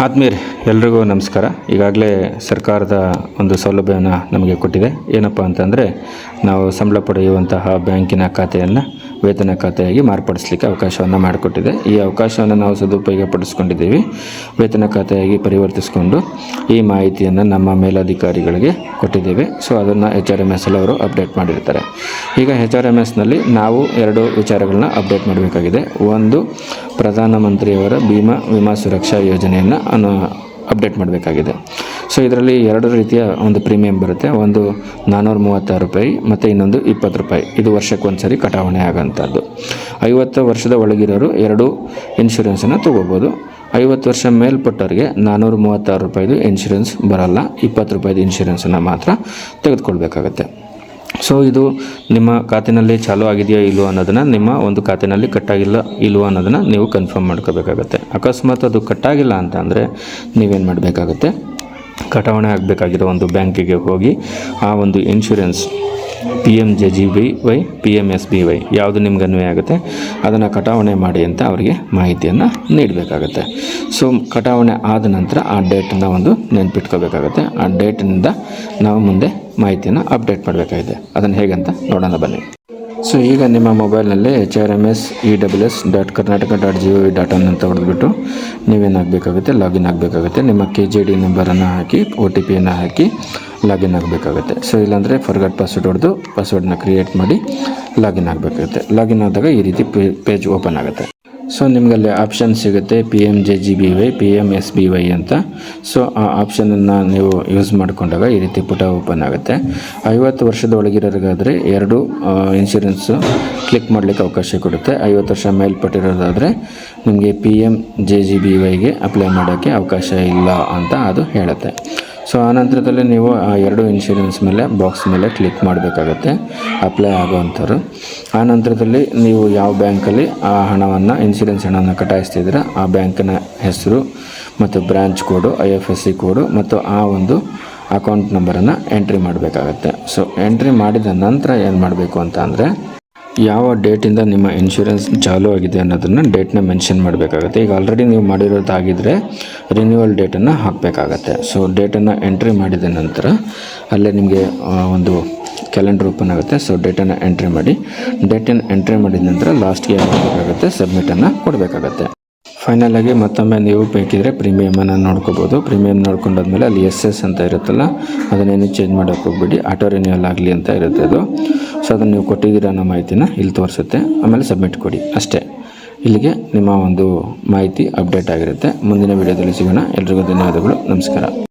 ಆತ್ಮೀಯರೇ, ಎಲ್ರಿಗೂ ನಮಸ್ಕಾರ. ಈಗಾಗಲೇ ಸರ್ಕಾರದ ಒಂದು ಸೌಲಭ್ಯವನ್ನು ನಮಗೆ ಕೊಟ್ಟಿದೆ. ಏನಪ್ಪ ಅಂತಂದರೆ, ನಾವು ಸಂಬಳ ಪಡೆಯುವಂತಹ ಬ್ಯಾಂಕಿನ ಖಾತೆಯನ್ನು ವೇತನ ಖಾತೆಯಾಗಿ ಮಾರ್ಪಡಿಸಲಿಕ್ಕೆ ಅವಕಾಶವನ್ನು ಮಾಡಿಕೊಟ್ಟಿದೆ. ಈ ಅವಕಾಶವನ್ನು ನಾವು ಸದುಪಯೋಗ ಪಡಿಸ್ಕೊಂಡಿದ್ದೀವಿ. ವೇತನ ಖಾತೆಯಾಗಿ ಪರಿವರ್ತಿಸಿಕೊಂಡು ಈ ಮಾಹಿತಿಯನ್ನು ನಮ್ಮ ಮೇಲಾಧಿಕಾರಿಗಳಿಗೆ ಕೊಟ್ಟಿದ್ದೇವೆ. ಸೊ ಅದನ್ನು ಎಚ್ ಆರ್ ಎಂ ಎಸ್ ಅವರು ಅಪ್ಡೇಟ್ ಮಾಡಿರ್ತಾರೆ. ಈಗ ಎಚ್ ಆರ್ ಎಂ ಎಸ್ನಲ್ಲಿ ನಾವು ಎರಡು ವಿಚಾರಗಳನ್ನ ಅಪ್ಡೇಟ್ ಮಾಡಬೇಕಾಗಿದೆ. ಒಂದು, ಪ್ರಧಾನಮಂತ್ರಿಯವರ ಭೀಮಾ ವಿಮಾ ಸುರಕ್ಷಾ ಯೋಜನೆಯನ್ನು ಅಪ್ಡೇಟ್ ಮಾಡಬೇಕಾಗಿದೆ. ಸೊ ಇದರಲ್ಲಿ ಎರಡು ರೀತಿಯ ಒಂದು ಪ್ರೀಮಿಯಂ ಬರುತ್ತೆ. ಒಂದು ನಾನ್ನೂರ ಮೂವತ್ತಾರು ರೂಪಾಯಿ ಮತ್ತು ಇನ್ನೊಂದು ಇಪ್ಪತ್ತು ರೂಪಾಯಿ. ಇದು ವರ್ಷಕ್ಕೆ ಒಂದು ಸರಿ ಕಟಾವಣೆ ಆಗೋಂಥದ್ದು ಐವತ್ತು ವರ್ಷದ ಒಳಗಿರೋರು ಎರಡು ಇನ್ಶೂರೆನ್ಸನ್ನು ತೊಗೋಬೋದು. ಐವತ್ತು ವರ್ಷ ಮೇಲ್ಪಟ್ಟವ್ರಿಗೆ ನಾನ್ನೂರ ಮೂವತ್ತಾರು ರೂಪಾಯಿದು ಇನ್ಶೂರೆನ್ಸ್ ಬರೋಲ್ಲ. ಇಪ್ಪತ್ತು ರೂಪಾಯಿದು ಇನ್ಶೂರೆನ್ಸನ್ನು ಮಾತ್ರ ತೆಗೆದುಕೊಳ್ಬೇಕಾಗತ್ತೆ. ಸೊ ಇದು ನಿಮ್ಮ ಖಾತೆಯಲ್ಲಿ ಚಾಲೂ ಆಗಿದೆಯಾ ಇಲ್ವೋ ಅನ್ನೋದನ್ನು ನಿಮ್ಮ ಒಂದು ಖಾತೆಯಲ್ಲಿ ಕಟ್ಟಾಗಿಲ್ಲ ಇಲ್ವೋ ಅನ್ನೋದನ್ನು ನೀವು ಕನ್ಫರ್ಮ್ ಮಾಡ್ಕೋಬೇಕಾಗತ್ತೆ. ಅಕಸ್ಮಾತ್ ಅದು ಕಟ್ಟಾಗಿಲ್ಲ ಅಂತ ಅಂದರೆ ನೀವೇನು ಮಾಡಬೇಕಾಗತ್ತೆ? ಕಟಾವಣೆ ಆಗಬೇಕಾಗಿರೋ ಒಂದು ಬ್ಯಾಂಕಿಗೆ ಹೋಗಿ ಆ ಒಂದು insurance P M J G B Y P M S B Y ಯಾವುದು ನಿಮ್ಗೆ ಅನ್ವಯ ಆಗುತ್ತೆ, ಅದನ್ನು ಕಟಾವಣೆ ಮಾಡಿ ಅಂತ ಅವರಿಗೆ ಮಾಹಿತಿಯನ್ನು ನೀಡಬೇಕಾಗತ್ತೆ. ಸೊ ಕಟಾವಣೆ ಆದ ನಂತರ ಆ ಡೇಟನ್ನು ಒಂದು ನೆನ್ಪಿಟ್ಕೋಬೇಕಾಗತ್ತೆ. ಆ ಡೇಟಿನಿಂದ ನಾವು ಮುಂದೆ ಮಾಹಿತಿಯನ್ನು ಅಪ್ಡೇಟ್ ಮಾಡಬೇಕಾಗಿದೆ. ಅದನ್ನು ಹೇಗಂತ ನೋಡೋಣ ಬನ್ನಿ. ಸೊ ಈಗ ನಿಮ್ಮ ಮೊಬೈಲ್ನಲ್ಲಿ H R M S E W S dot Karnataka dot G O V dot in ಅಂತ ಹೊಡೆದ್ಬಿಟ್ಟು ನೀವೇನಾಗಬೇಕಾಗುತ್ತೆ? ಲಾಗಿನ್ ಆಗಬೇಕಾಗುತ್ತೆ. ನಿಮ್ಮ ಕೆ ಜಿ ಡಿ ನಂಬರನ್ನು ಹಾಕಿ ಒ ಟಿ ಪಿಯನ್ನು ಹಾಕಿ ಲಾಗಿನ್ ಆಗಬೇಕಾಗುತ್ತೆ. ಸೊ ಇಲ್ಲಾಂದರೆ ಫರ್ಗಟ್ ಪಾಸ್ವರ್ಡ್ ಹೊಡೆದು ಪಾಸ್ವರ್ಡನ್ನ ಕ್ರಿಯೇಟ್ ಮಾಡಿ ಲಾಗಿನ್ ಆಗಬೇಕಾಗುತ್ತೆ. ಲಾಗಿನ್ ಆದಾಗ ಈ ರೀತಿ ಪೇಜ್ ಓಪನ್ ಆಗುತ್ತೆ. ಸೊ ನಿಮಗಲ್ಲಿ ಆಪ್ಷನ್ ಸಿಗುತ್ತೆ P M J G B Y P M S B Y ಅಂತ. ಸೊ ಆ ಆಪ್ಷನನ್ನು ನೀವು ಯೂಸ್ ಮಾಡಿಕೊಂಡಾಗ ಈ ರೀತಿ ಪುಟ ಓಪನ್ ಆಗುತ್ತೆ. ಐವತ್ತು ವರ್ಷದ ಒಳಗಿರೋರಿಗಾದರೆ ಎರಡು ಇನ್ಶೂರೆನ್ಸು ಕ್ಲಿಕ್ ಮಾಡಲಿಕ್ಕೆ ಅವಕಾಶ ಕೊಡುತ್ತೆ. ಐವತ್ತು ವರ್ಷ ಮೇಲ್ಪಟ್ಟಿರೋದಾದರೆ ನಿಮಗೆ P M J G B ವೈಗೆ apply ಮಾಡೋಕ್ಕೆ ಅವಕಾಶ ಇಲ್ಲ ಅಂತ ಅದು ಹೇಳುತ್ತೆ. ಸೊ ಆ ನಂತರದಲ್ಲಿ ನೀವು ಆ ಎರಡು ಇನ್ಶೂರೆನ್ಸ್ ಮೇಲೆ ಬಾಕ್ಸ್ ಮೇಲೆ ಕ್ಲಿಕ್ ಮಾಡಬೇಕಾಗತ್ತೆ. ಅಪ್ಲೈ ಆಗೋವಂಥವ್ರು ಆ ನಂತರದಲ್ಲಿ ನೀವು ಯಾವ ಬ್ಯಾಂಕಲ್ಲಿ ಆ ಹಣವನ್ನು ಇನ್ಶೂರೆನ್ಸ್ ಹಣವನ್ನು ಕಟಾಯಿಸ್ತಿದ್ದೀರ, ಆ ಬ್ಯಾಂಕಿನ ಹೆಸರು ಮತ್ತು branch code I F S C code ಮತ್ತು ಆ ಒಂದು ಅಕೌಂಟ್ ನಂಬರನ್ನು ಎಂಟ್ರಿ ಮಾಡಬೇಕಾಗತ್ತೆ. ಸೊ ಎಂಟ್ರಿ ಮಾಡಿದ ನಂತರ ಏನು ಮಾಡಬೇಕು ಅಂತ ಅಂದರೆ ಯಾವ ಡೇಟಿಂದ ನಿಮ್ಮ ಇನ್ಶೂರೆನ್ಸ್ ಚಾಲೂ ಆಗಿದೆ ಅನ್ನೋದನ್ನು ಡೇಟ್ನ ಮೆನ್ಷನ್ ಮಾಡಬೇಕಾಗತ್ತೆ. ಈಗ ಆಲ್ರೆಡಿ ನೀವು ಮಾಡಿರೋದಾಗಿದ್ದರೆ ರಿನ್ಯೂವಲ್ ಡೇಟನ್ನು ಹಾಕಬೇಕಾಗತ್ತೆ. ಸೊ ಡೇಟನ್ನು ಎಂಟ್ರಿ ಮಾಡಿದ ನಂತರ ಅಲ್ಲೇ ನಿಮಗೆ ಒಂದು ಕ್ಯಾಲೆಂಡರ್ ಓಪನ್ ಆಗುತ್ತೆ. ಸೊ ಡೇಟನ್ನು ಎಂಟ್ರಿ ಮಾಡಿ ಡೇಟನ್ನು ಎಂಟ್ರಿ ಮಾಡಿದ ನಂತರ ಲಾಸ್ಟ್ಗೆ ಮಾಡಬೇಕಾಗುತ್ತೆ ಸಬ್ಮಿಟನ್ನು ಕೊಡಬೇಕಾಗತ್ತೆ. ಫೈನಲ್ ಆಗಿ ಮತ್ತೊಮ್ಮೆ ನೀವು ಬೇಕಿದ್ರೆ ಪ್ರೀಮಿಯಮನ್ನು ನೋಡ್ಕೋಬೋದು. ಪ್ರೀಮಿಯಮ್ ನೋಡ್ಕೊಂಡಾದ್ಮೇಲೆ ಅಲ್ಲಿ ಎಸ್ ಎಸ್ ಅಂತ ಇರುತ್ತಲ್ಲ ಅದನ್ನೇನು ಚೇಂಜ್ ಮಾಡೋಕ್ಕೆ ಹೋಗ್ಬಿಡಿ. ಆಟೋ ರಿನ್ಯೂವಲ್ ಆಗಲಿ ಅಂತ ಇರುತ್ತೆ ಅದು. ಸೊ ಅದನ್ನು ನೀವು ಕೊಟ್ಟಿದ್ದೀರ ಅನ್ನೋ ಮಾಹಿತಿನ ಇಲ್ಲಿ ತೋರಿಸುತ್ತೆ. ಆಮೇಲೆ ಸಬ್ಮಿಟ್ ಕೊಡಿ. ಅಷ್ಟೇ. ಇಲ್ಲಿಗೆ ನಿಮ್ಮ ಒಂದು ಮಾಹಿತಿ ಅಪ್ಡೇಟ್ ಆಗಿರುತ್ತೆ. ಮುಂದಿನ ವಿಡಿಯೋದಲ್ಲಿ ಸಿಗೋಣ. ಎಲ್ರಿಗೂ ಧನ್ಯವಾದಗಳು. ನಮಸ್ಕಾರ.